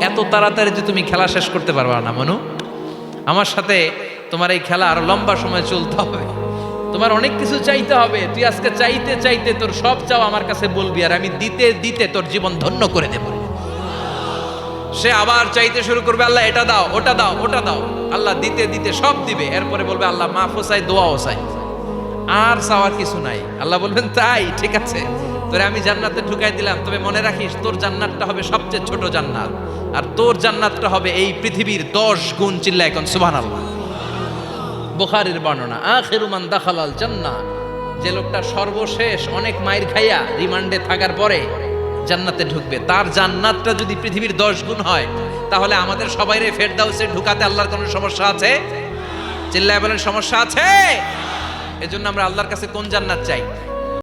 এত তাড়াতাড়ি যে তুমি খেলা শেষ করতে পারবা না, মনু। আমার সাথে তোমার এই খেলা আরও লম্বা সময় চলতে হবে। তোমার অনেক কিছু চাইতে হবে। তুই আজকে চাইতে চাইতে তোর সব চাও আমার কাছে বলবি আর আমি দিতে দিতে তোর জীবন ধন্য করে দেব। সে আবার চাইতে শুরু করবে, আল্লাহ, এটা দাও, ওটা দাও ওটা দাও। আল্লাহ দিতে দিতে সব দিবে। এরপরে বলবে, আল্লাহ মাফও চাই, দোয়াও চাই। আর চাওয়ার কিছু নাই। আল্লাহ বলবেন, তাই, ঠিক আছে। তোরে আমি জান্নাতে ঢুকাই দিলাম, তবে মনে রাখিস তোর জান্নাতটা হবে সবচেয়ে ছোট জান্নাত। আর তোর জান্নাতটা হবে এই পৃথিবীর দশ গুণ চিল্লা এখন সুবাহ আল্লাহ বুখারির বর্ণনা, আখেরু মান দাখালাল জান্নাহ। যে লোকটা সর্বশেষ অনেক মায়ের খাইয়া রিমান্ডে থাকার পরে জান্নাতে ঢুকবে। তার জান্নাতটা যদি পৃথিবীর দশ গুণ হয়, তাহলে আমাদের সবাইরে ফেরদাউসে ঢুকাতে আল্লাহর কোনো সমস্যা আছে? চিল্লায় বলেন, সমস্যা আছে? এজন্য আমরা আল্লাহর কাছে কোন জান্নাত চাই?